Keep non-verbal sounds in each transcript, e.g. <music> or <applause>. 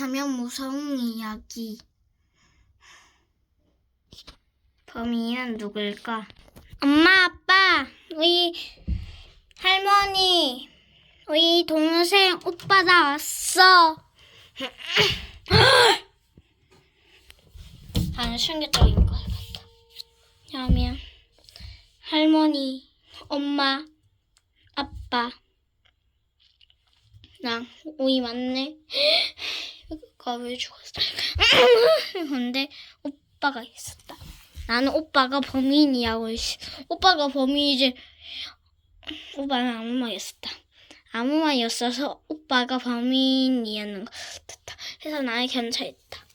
하면 무서운 이야기. 범인은 누굴까? 엄마, 아빠, 우리 할머니, 우리 동생 오빠 다 왔어. <gasps> 나는 충격적인 걸 봤다. 왜냐하면 할머니, 엄마, 아빠, 나 우리 맞네. <gasps> 오빠가 왜 죽었어? 근데 오빠가 있었다. 나는 오빠가 범인이라고 했- 오빠가 범인이지. 오빠는 아무 말이었다. 아무 말이었어서 오빠가 범인이었는 것 같았다. 그래서 나는 경찰했다.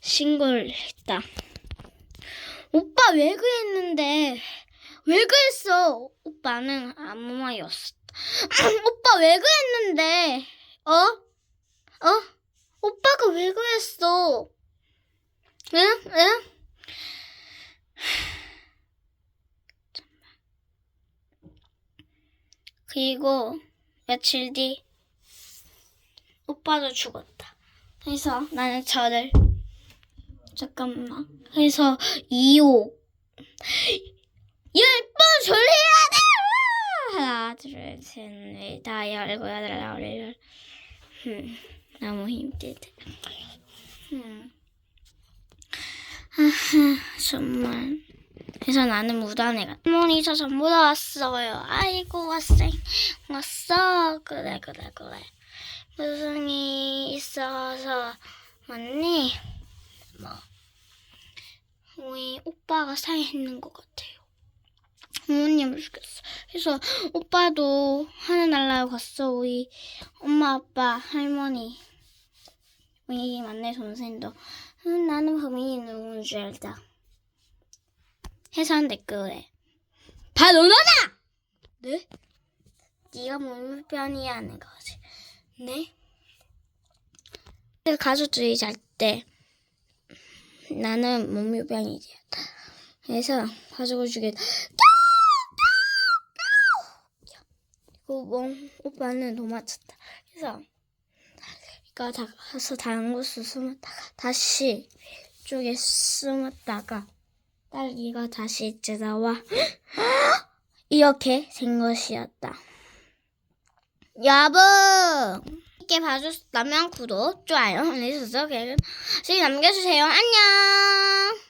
신고를 했다. 오빠 왜 그랬는데? 왜 그랬어? 오빠는 아무 말이었어. <clears throat> 오빠 왜 그랬는데? 어? 어? 왜 그랬어? 응? 응? 그리고 며칠 뒤 오빠도 죽었다. 그래서 나는 저를 잠깐만. 그래서 2호 열번 졸해야 돼! 하나, 둘, 셋, 넷, 다 열고 여덟, 아홉, 열. 음, 너무 힘들다. 음. 아하, 정말. 그래서 나는 무단에 갔다. 할머니 저 전부 다 왔어요. 아이고 왔어. 왔어. 그래 그래 그래. 무슨 일 있어서 왔니? 뭐 우리 오빠가 사회했는 것 같아요. 부모님을 죽였어. 그래서 오빠도 하늘나라로 갔어. 우리 엄마, 아빠, 할머니, 우리 만내 동생도 음, 나는 범인이 누군 줄 알다. 해산 댓글에 바로 너다! 네? 네가 물변이야 하는 거지. 네? 가족들이 잘 때 나는 몸무병이 되었다. 그래서 가족을 죽였다. 그리고 뭐, 오빠는 도망쳤다. 그래서 다 가서 다른 곳으로 숨었다가 다시 쪽에 숨었다가 딸기가 다시 들어와 <gasps> 이렇게 된 것이었다. 여러분 이렇게 봐주셨다면 구독, 좋아요, 알림 설정, 알림 남겨주세요. 안녕.